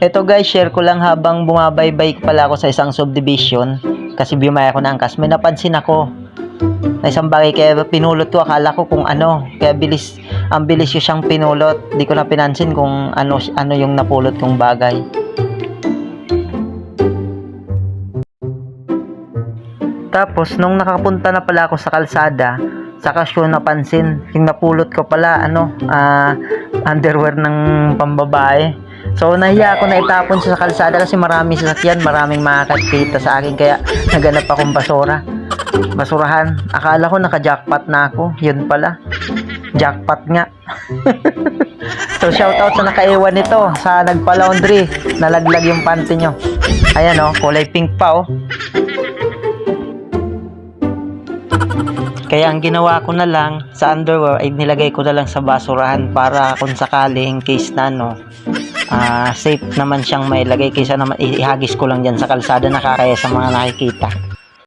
Ito guys, share ko lang habang bumabaybay pala ako sa isang subdivision. Kasi bumaya ako ng angkas. May napansin ako na isang bagay kaya pinulot ko. Akala ko kung ano. Kaya bilis ang bilis ko siyang pinulot. Di ko na pinansin kung ano ano yung napulot kong bagay. Tapos nung nakapunta na pala ako sa kalsada saka ko napansin. Yung napulot ko pala ano ah, underwear ng pambabae so nahiya ako na itapon sa kalsada kasi marami sasakyan maraming makakakita sa akin kaya naganap akong basura basurahan. Akala ko naka-jackpot na ako. Yun pala. Jackpot nga. so shoutout sa nakaiwan nito sa nagpa-laundry. Nalaglag yung panty nyo. Ayan oh, kulay pink pa oh. Kaya ang ginawa ko na lang sa underwear ay nilagay ko na lang sa basurahan para kung sakali in case na no, ah, safe naman siyang mailagay kaysa naman ihagis ko lang dyan sa kalsada nakakaya sa mga nakikita.